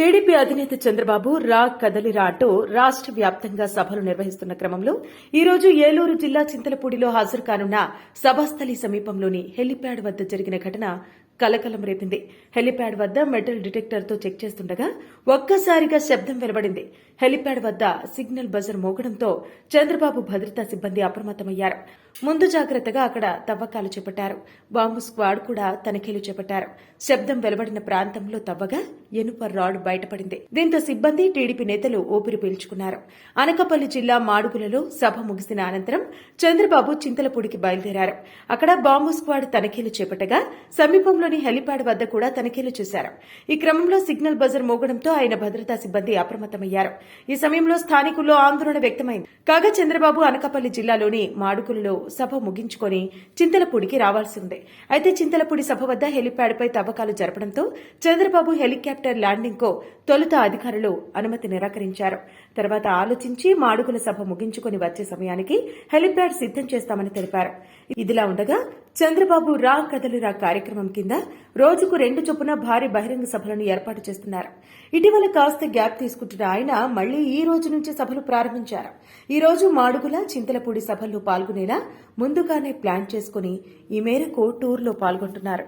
TDP అధినేత చంద్రబాబు రా కదలిరా అంటూ రాష్ట్ర వ్యాప్తంగా సభలు నిర్వహిస్తున్న క్రమంలో ఈ రోజు ఏలూరు జిల్లా చింతలపూడిలో హాజరు కానున్న సభాస్థలి సమీపంలోని హెలిప్యాడ్ వద్ద జరిగిన ఘటన కలకలం రేపింది. హెలిప్యాడ్ వద్ద మెటల్ డిటెక్టర్తో చెక్ చేస్తుండగా ఒక్కసారిగా శబ్దం వెలువడింది. హెలిప్యాడ్ వద్ద సిగ్నల్ బజర్ మోగడంతో చంద్రబాబు భద్రతా సిబ్బంది అప్రమత్తమయ్యారు. ముందు జాగ్రత్తగా అక్కడ తవ్వకాలు చేపట్టారు. బాంబు స్క్వాడ్ కూడా తనిఖీలు చేపట్టారు. శబ్దం వెలువడిన ప్రాంతంలో తవ్వగా ఎనుప రాడ్ బయటపడింది. దీంతో సిబ్బంది టీడీపీ నేతలు ఊపిరి పీల్చుకున్నారు. అనకాపల్లి జిల్లా మాడుగులలో సభ ముగిసిన అనంతరం చంద్రబాబు చింతలపూడికి బయలుదేరారు. అక్కడ బాంబు స్క్వాడ్ తనిఖీలు చేపట్టగా సమీపంలోని హెలిప్యాడ్ వద్ద కూడా తనిఖీలు చేశారు. ఈ క్రమంలో సిగ్నల్ బజర్ మోగడంతో ఆయన భద్రతా సిబ్బంది అప్రమత్తమయ్యారు. ఈ సమయంలో స్థానికుల్లో ఆందోళన వ్యక్తమైంది. కాగా చంద్రబాబు అనకాపల్లి జిల్లాలోని మాడుగులలో సభ ముగించుకొని చింతలపూడికి రావాల్సి ఉంది. అయితే చింతలపూడి సభ వద్ద హెలిప్యాడ్పై తవ్వకాలు జరపడంతో చంద్రబాబు హెలికాప్టర్ ల్యాండింగ్కు తొలుత అధికారులు అనుమతి నిరాకరించారు. తర్వాత ఆలోచించి మాడుగుల సభ ముగించుకొని వచ్చే సమయానికి హెలిప్యాడ్ సిద్ధం చేస్తామని తెలిపారు. ఇదిలా ఉండగా చంద్రబాబు రా కదలిరా కార్యక్రమం కింద రోజుకు రెండు చొప్పున భారీ బహిరంగ సభలను ఏర్పాటు చేస్తున్నారు. ఇటీవల కాస్త గ్యాప్ తీసుకుంటున్న ఆయన మళ్ళీ ఈ రోజు నుంచి సభలు ప్రారంభించారు. ఈ రోజు మాడుగుల చింతలపూడి సభల్లో పాల్గొనేలా ముందుగానే ప్లాన్ చేసుకుని ఈ మేరకు టూర్లో పాల్గొంటున్నారు.